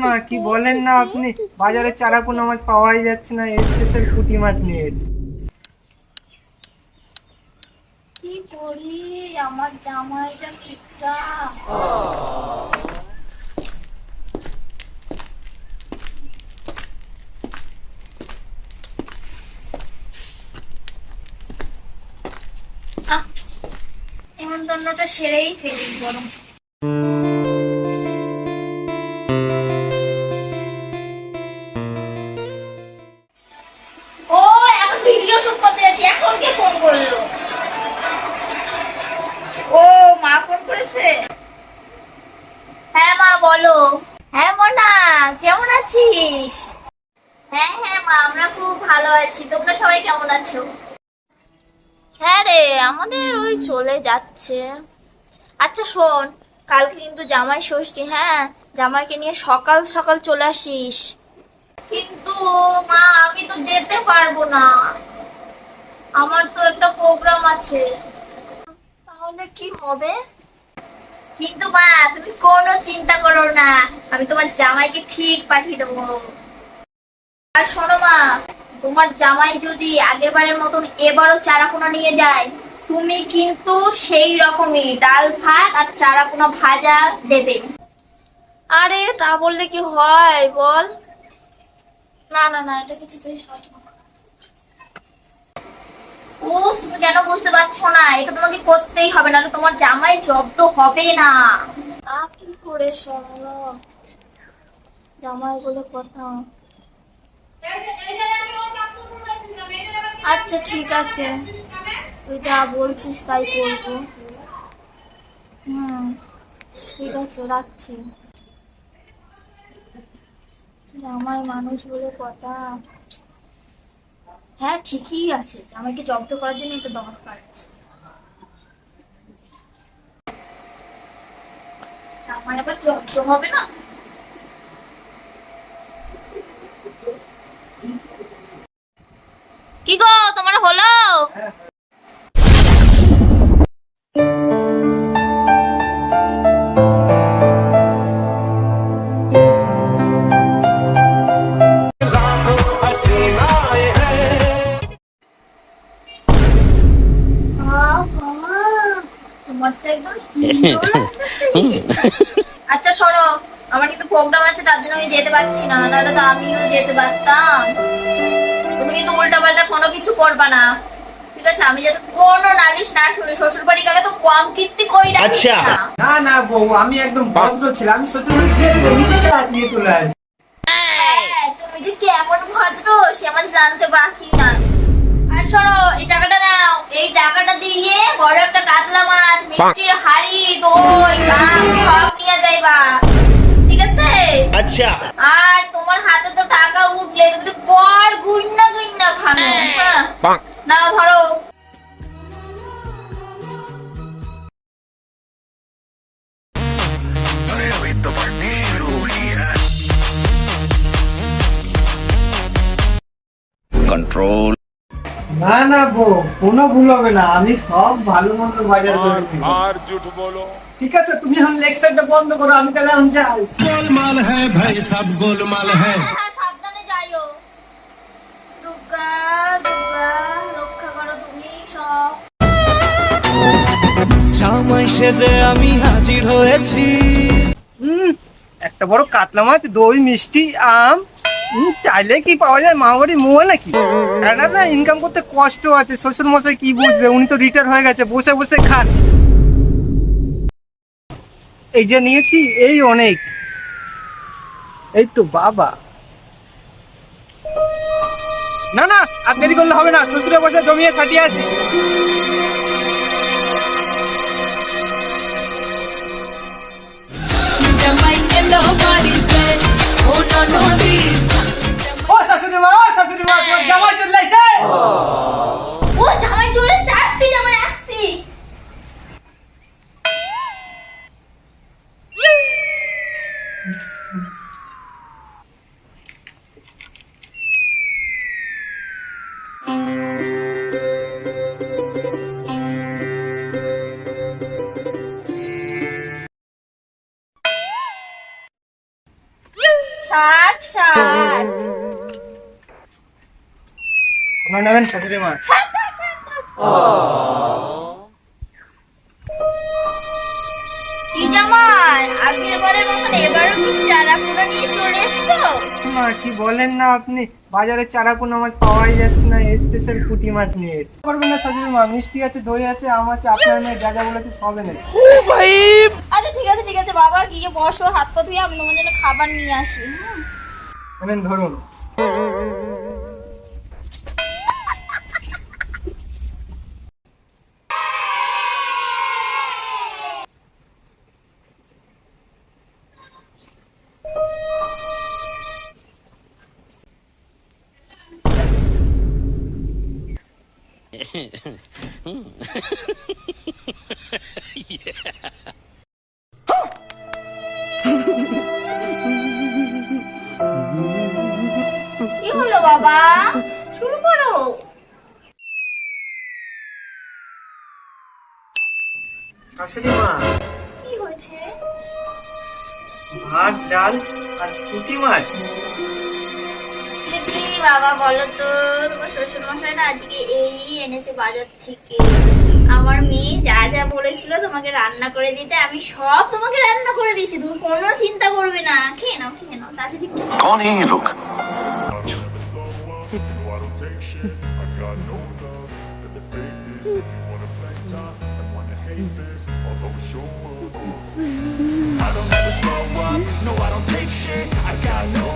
মা কি বলেন না আপনি? বাজারে চারাপোনা মাছ পাওয়াই যাচ্ছে না স্পেশাল পুঁটি মাছ নিয়ে এসে কি করি? আমার জামাই যা কিপটা আহ হেমন্তন্নটা সেরেই ফেলি বরং আছিস? হ্যাঁ হ্যাঁ মা আমরা খুব ভালো আছি। তোমরা সবাই কেমন আছো? হ্যাঁ রে আমাদের ওই চলে যাচ্ছে। আচ্ছা শোন কালকে কিন্তু জামাই ষষ্ঠী হ্যাঁ? জামাইকে নিয়ে সকাল সকাল চলে আসিস। কিন্তু মা আমি তো যেতে পারব না। আমার তো একটা প্রোগ্রাম আছে। তাহলে কি হবে? কিন্তু মা, তুমি কোনো চিন্তা করো না। আমি তোমার জামাইকে ঠিক পাঠিয়ে দেবো। আর শোনো মা, তোমার জামাই যদি আগের বারের মতন এবারও চারাপোনা নিয়ে যায়, তুমি কিন্তু সেই রকমই ডাল, ভাত আর চারাপোনা ভাজা দেবে। আরে, তা বললে কি হয় বল? না না না, এটা কিছুতেই সহজ না। ও তুমি কেন বুঝতে পারছ না? এটা তোমাকে করতেই হবে না তোমার জামাই জব্দ হবে না। তা কি করে সম্ভব? জামাই বলে কথা। আচ্ছা ঠিক আছে। তুই যা বলছিস তাই করব। হুম, ঠিক আছে, রাখছি। জামাই মানুষ বলে কথা। হ্যাঁ ঠিকই আছে। আমাকে জব্দ করার জন্য একটা দরকার আছে। কি গো তোমার হলো? প্রোগ্রাম আছে তার জন্য আমি যেতে পারছি না নাহলে তো আমিও যেতে পারতাম। তুমি কিন্তু উল্টা পাল্টা কোনো কিছু করবা না। ঠিক আছে আমি যাতে কোনো নালিশ না শুনি শ্বশুর বাড়ি গেলে তো কম কীর্তি করি না আচ্ছা। না। না বউ আমি একদম ভদ্র ছিলাম আমি শ্বশুর বাড়ি গিয়ে রিক্সা নিয়ে চলে আসি হ্যাঁ, তুমি যে কেমন ভদ্র সে আমার জানতে বাকি না। আর শোনো এই টাকাটা নাও। এই টাকাটা দিয়ে বড় একটা কাতলা মাছ মিষ্টির হাড়ি দই ভাত সব নিয়ে যাইবা। আচ্ছা। আর তোমার হাতে তো টাকা উঠলে তুমি কর গুন্না গুন্না ভাঙো না ধরো না না গো কোনো ভুল হবে না। আমি সব ভালো মন্দ বাজার করে আর বলো। ঠিক আছে তুমি এখন লেকচারটা বন্ধ করো আমি তাহলে যাই। হ্যায় ভাই সব হ্যায় হ্যাঁ, হ্যাঁ, সাবধানে যাইও। রক্ষা করো তুমি সব। আমি হাজির হয়েছি। একটা বড় কাতলা মাছ দই মিষ্টি আম। চাইলে কি পাওয়া যায়? মা বাড়ি মোয়া নাকি? একটা না ইনকাম করতে কষ্ট আছে। শ্বশুর মশাই কি বুঝবে? উনি তো রিটায়ার হয়ে গেছে বসে বসে খান। এই যে নিয়েছি এই অনেক। এই তো বাবা। না না আর দেরি করলে হবে না। শ্বশুরে বসে জমিয়ে ছাটিয়ে আসি। শাশুড়ি আপনার নেবেন শাশুড়ি মা। কি জামাই আগের বারের মতন এবারও কি চারা পোড়া নিয়ে চলে এসছো? মা কি বলেন না আপনি? বাজারে চারা কোনো মাছ পাওয়াই যাচ্ছে না স্পেশাল পুঁটি মাছ নিয়ে এসে করবেন না শাশুড়ি মা মিষ্টি আছে দই আছে আম আছে আপনার মেয়ে যা যা বলেছে সব এনেছে। আচ্ছা ঠিক আছে ঠিক আছে বাবা গিয়ে বসো হাত পা ধুয়ে আমি তোমার জন্য খাবার নিয়ে আসি? ধরুন। কি হলো বাবা? শুরু করো। শাশুড়ি মা। কি হয়েছে? ভাত ডাল আর পুঁটি মাছ। বাবা বলো তো তোমার শ্বশুর মশাই না আজকে এই এনেছে বাজার থেকে। আমার মেয়ে যা যা বলেছিল তোমাকে রান্না করে দিতে আমি সব তোমাকে রান্না করে দিয়েছি তুমি কোনো চিন্তা করবে না। খেয়ে নাও খেয়ে নাও তাড়াতাড়ি কোন I don't ever slow up, no I don't take shit.